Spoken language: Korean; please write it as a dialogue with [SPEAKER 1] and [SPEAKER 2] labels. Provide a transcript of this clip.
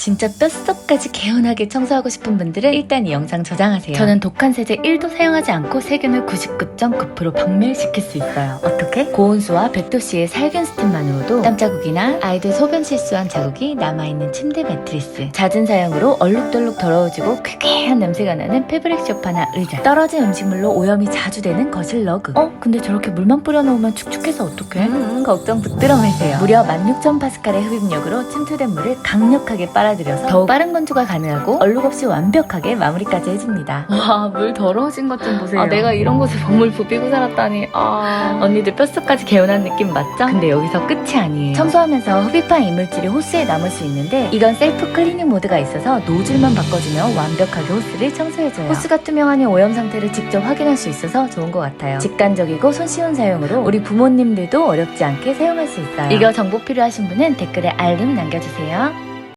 [SPEAKER 1] 진짜 뼛속까지 개운하게 청소하고 싶은 분들은 일단 이 영상 저장하세요. 저는 독한 세제 1도 사용하지 않고 세균을 99.9% 박멸시킬 수 있어요. 어떻게? 고온수와 100도씨의 살균 스팀만으로도 땀 자국이나 아이들 소변 실수한 자국이 남아있는 침대 매트리스 잦은 사용으로 얼룩덜룩 더러워지고 쾌쾌한 냄새가 나는 패브릭 소파나 의자 떨어진 음식물로 오염이 자주 되는 거실 러그 어? 근데 저렇게 물만 뿌려놓으면 축축해서 어떡해? 음, 걱정 붙들어 매세요 무려 16,000 파스칼의 흡입력으로 침투된 물을 강력하게 빨아 들여서 더욱 빠른 건조가 가능하고 얼룩 없이 완벽하게 마무리까지 해줍니다. 와 물 더러워진 것 좀 보세요. 아 내가 이런 곳에 먹물 부비고 살았다니. 아. 언니들 뼛속까지 개운한 느낌 맞죠? 근데 여기서 끝이 아니에요. 청소하면서 흡입한 이물질이 호스에 남을 수 있는데 이건 셀프 클리닝 모드가 있어서 노즐만 바꿔주면 완벽하게 호스를 청소해줘요. 호스가 투명하니 오염 상태를 직접 확인할 수 있어서 좋은 것 같아요. 직관적이고 손쉬운 사용으로 우리 부모님들도 어렵지 않게 사용할 수 있어요. 이거 정보 필요하신 분은 댓글에 알림 남겨주세요